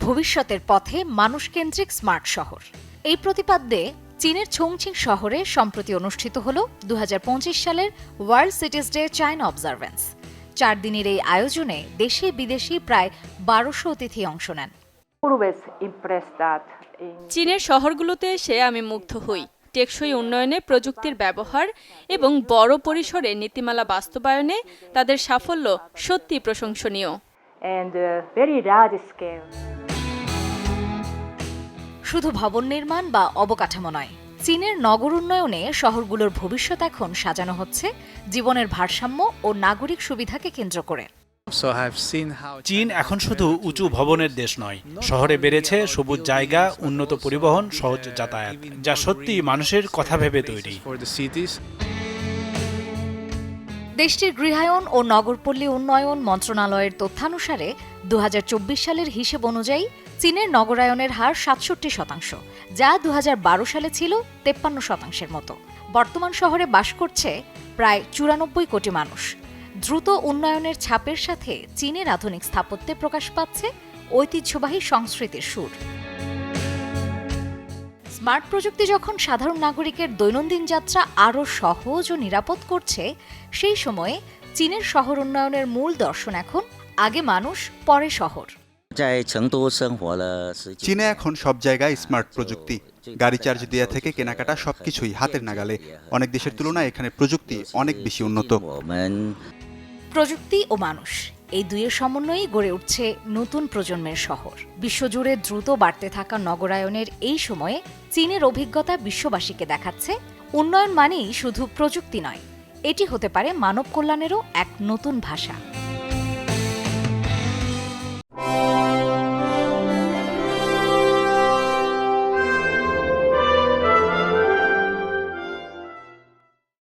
ভবিষ্যতের পথে মানুষকেন্দ্রিক স্মার্ট শহর। এই প্রতিপাদ্যে চীনের ছংচিং শহরে সম্প্রতি অনুষ্ঠিত হল দু হাজার পঁচিশ সালের world cities day China observance. চার দিনের এই আয়োজনে দেশি বিদেশি প্রায় বারোশো অতিথি অংশ নেন। চীনের শহরগুলোতে এসে আমি মুগ্ধ হই। টেকসই উন্নয়নে প্রযুক্তির ব্যবহার এবং বড় পরিসরে নীতিমালা বাস্তবায়নে তাদের সাফল্য সত্যি প্রশংসনীয়। And uh, very large scale. শুধু ভবন নির্মাণ বা অবকাঠামো নয় চীনের নগর উন্নয়নে শহরগুলোর ভবিষ্যৎ এখন সাজানো হচ্ছে জীবনের ভারসাম্য ও নাগরিক সুবিধাকে কেন্দ্র করে চীন এখন শুধু উঁচু ভবনের দেশ নয় শহরে বেড়েছে সবুজ জায়গা উন্নত পরিবহন সহজ যাতায়াত যা সত্যি মানুষের কথা ভেবে তৈরি. দেশটির গৃহায়ন ও নগরপল্লী উন্নয়ন মন্ত্রণালয়ের তথ্যানুসারে দু হাজার চব্বিশ সালের হিসেব অনুযায়ী চীনের নগরায়নের হার সাতষট্টি শতাংশ, যা দু হাজার বারো সালে ছিল তেপ্পান্ন শতাংশের মতো। বর্তমান শহরে বাস করছে প্রায় চুরানব্বই কোটি মানুষ। দ্রুত উন্নয়নের ছাপের সাথে চীনের আধুনিক স্থাপত্যে প্রকাশ পাচ্ছে ঐতিহ্যবাহী সংস্কৃতির সুর। স্মার্ট প্রযুক্তি যখন সাধারণ নাগরিকের দৈনন্দিন যাত্রা আরও সহজ ও নিরাপদ করছে সেই সময়ে চীনের শহর উন্নয়নের মূল দর্শন এখন আগে মানুষ পরে শহর। চীনে এখন সব জায়গায় স্মার্ট প্রযুক্তি। গাড়ি চার্জ দেওয়া থেকে কেনাকাটা সবকিছুই হাতের নাগালে। অনেক দেশের তুলনায় এখানে প্রযুক্তি অনেক বেশি উন্নত। প্রযুক্তি ও মানুষ। এই দুইয়ের সমন্বয়েই গড়ে উঠছে নতুন প্রজন্মের শহর। বিশ্বজুড়ে দ্রুত বাড়তে থাকা নগরায়নের এই সময়ে চীনের অভিজ্ঞতা বিশ্ববাসীকে দেখাচ্ছে। উন্নয়ন মানেই শুধু প্রযুক্তি নয়, এটি হতে পারে মানব কল্যাণেরও এক নতুন ভাষা।